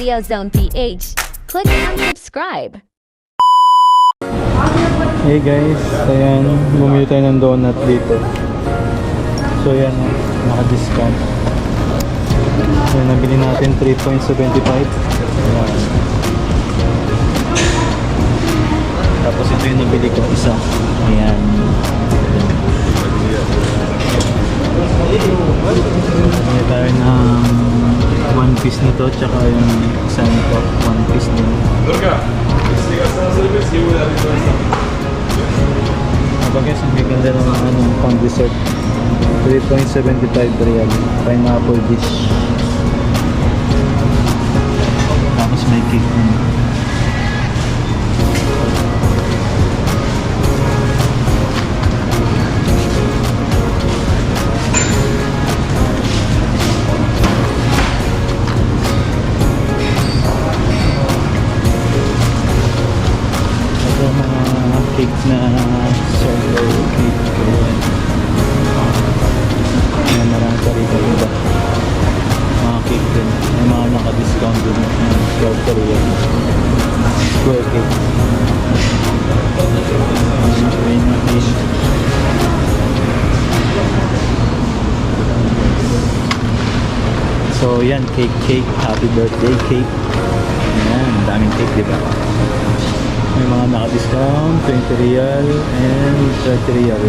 Video Zone PH. Click and subscribe. Hey guys, ayan, bumili tayo ng donut dito. So ayan, naka-discount. Ayan, nabili natin 3.75. Ayan. Tapos ito yung nabili ko, isa. Ayan. Bumili tayo ng piece nito, tsaka yung isa nito, one piece din. Kapag guys, ang gaganda ng ano, pang dessert. 3.75 real. Pineapple dish. Na solo cake. Ayan, marami pa rito iba. Mga cake din. May mga naka-discount din. 12 pa rin. Square cake. So yan, cake cake, happy birthday cake. Ayan, daming cake, di ba? May mga naka-discount, 20 real and 30 real.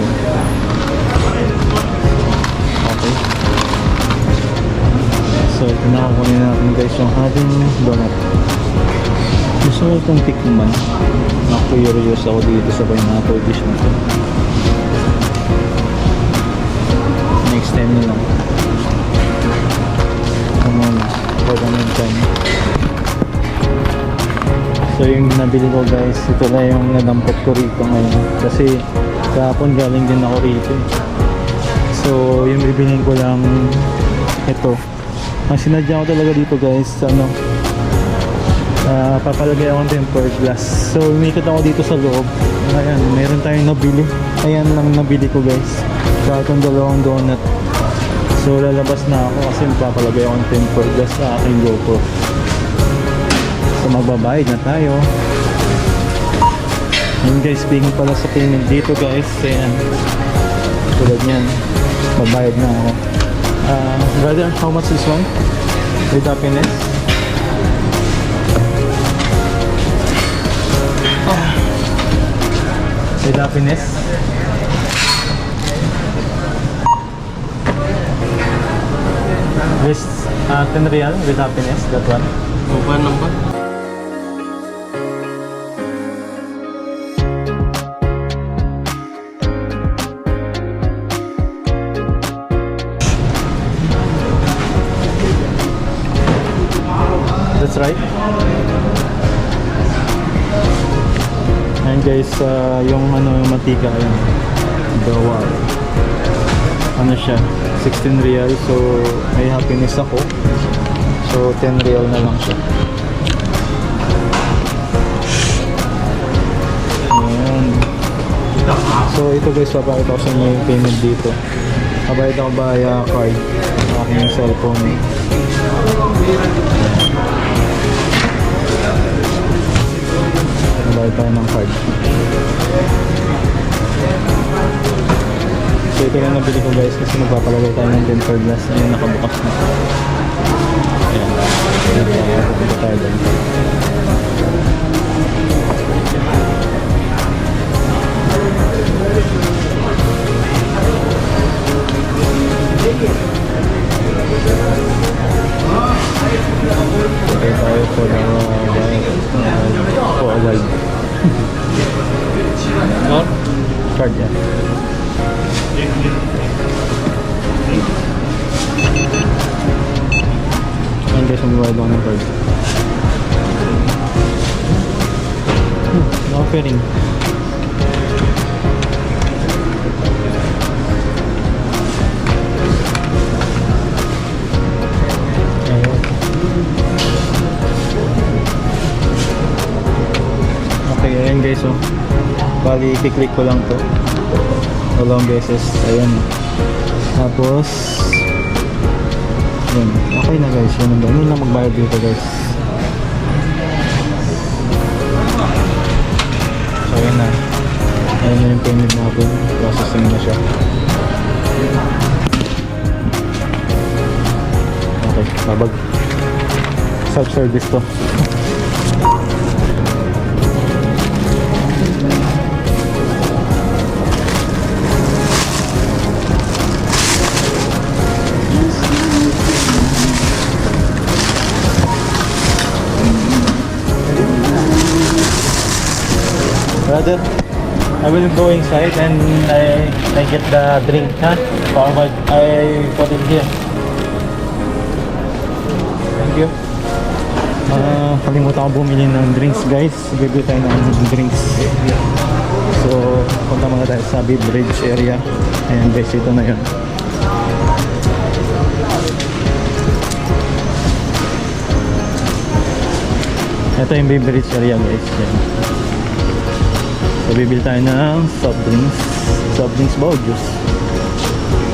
Okay. So, ito na kukunin natin guys yung ating donut. Gusto ko itong tikman. Na-curious ako dito sa pineapple dish na. Next time na lang. Come on, for the meantime. So yung nabili ko guys, ito na yung nadampot ko rito ngayon. Kasi kahapon galing din ako rito. eh. So yung bibilin ko lang ito. Ang sinadya ko talaga dito guys, ano, ah, papalagay ako ng tempered glass. So umikot ako dito sa loob. Ayan, meron tayong nabili. Ayan lang nabili ko guys. Itong dalawang donut. So lalabas na ako kasi papalagay ako ng tempered glass sa aking GoPro. Magbabayad na tayo. Yun guys, speaking pala sa payment dito guys, ayan. Tulad niyan, babayad na ako. Uh, brother, how much is one? With happiness? Ah. With happiness? This uh, 10 real with happiness, that one. Mobile number? That's right. Ayan guys, uh, yung ano yung matika yun. Bawal. Ano siya? 16 real. So, may happiness ako. So, 10 real na lang siya. Ayan. So, ito guys, papakita ko sa inyo yung payment dito. Kabayad ako via card. Aking cellphone. Tayo ng card. So ito lang nabili ko guys kasi magpapalagay tayo ng temper glass na yung nakabukas na. Ayan. Ayan. Pupunta tayo doon. Card? Card yan. Ayan guys, magbabayad ako ng card. Hmm, offering. Bali, i-click ko lang to. Dalawang beses. Ayan. Tapos, yun. Okay na guys. Yun lang. Yun lang magbayad dito guys. So, yun na. Ayan na yung payment natin. Processing na siya. Okay. Babag. Self-service to. Brother, I will go inside and I, I get the drink, huh? Forward, I put it here. Thank you. Ah, kalimutan ko bumili ng drinks guys. Bibili tayo ng drinks. So, punta muna tayo sa Bridge area. Ayan guys, ito na yun. Ito yung Bridge area guys. Yan. So, bibili tayo ng soft drinks. Soft drinks ba o juice?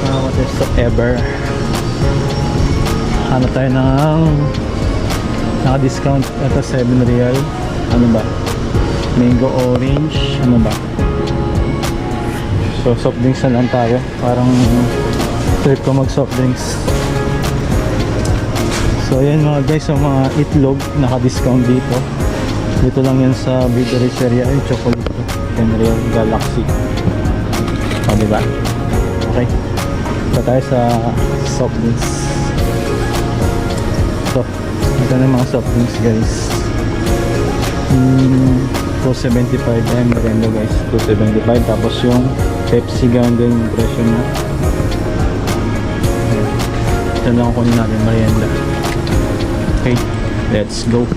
Ah, what? Hanap tayo ng naka-discount. Ito 7 real. Ano ba? Mango orange. Ano ba? So, soft drinks na lang tayo. Parang trip ko mag soft drinks. So, ayan mga guys, yung mga itlog naka-discount dito. Dito lang yan sa beverage area yung chocolate. 10 real galaxy. O, diba? Okay. Ito tayo sa soft drinks. So, ito na mga soft drinks guys. Hmm, 275 ay merenda guys. 275 tapos yung Pepsi ganun din yung presyo. Ayan. Ito na ang kunin natin merienda. Okay, let's go.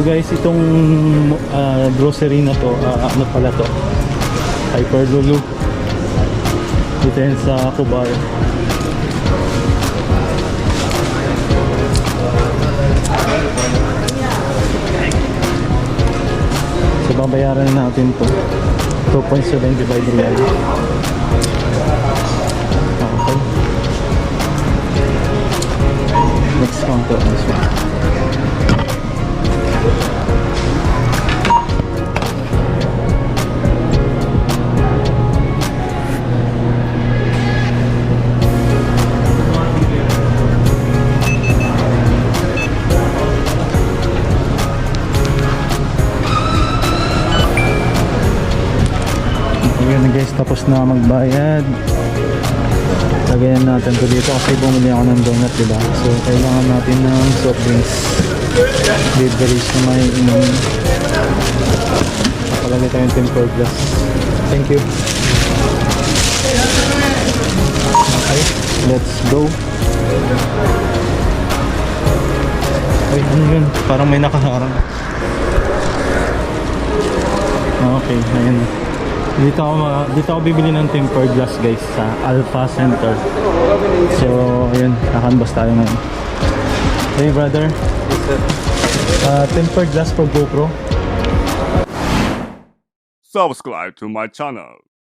So guys, itong ah, grocery na to, ah, ano pala to? Hyper Lulu. Dito yan sa Kubar. So babayaran na natin to. 2.75 real. Okay. Next counter this one. Ayan na guys, tapos na magbayad. Lagayan natin to dito kasi bumili ako ng donut, diba? So, kailangan natin ng soft drinks. Beverage na may inom. Palagay tayong temper glass. Thank you. Okay, let's go. Ay, ano yun? Parang may nakaharang. Okay, ayun. Dito ako, dito ako bibili ng tempered glass guys sa Alpha Center. So, ayun, nakanbas tayo ngayon. Hey brother. Uh, tempered glass for GoPro. subscribe to my channel.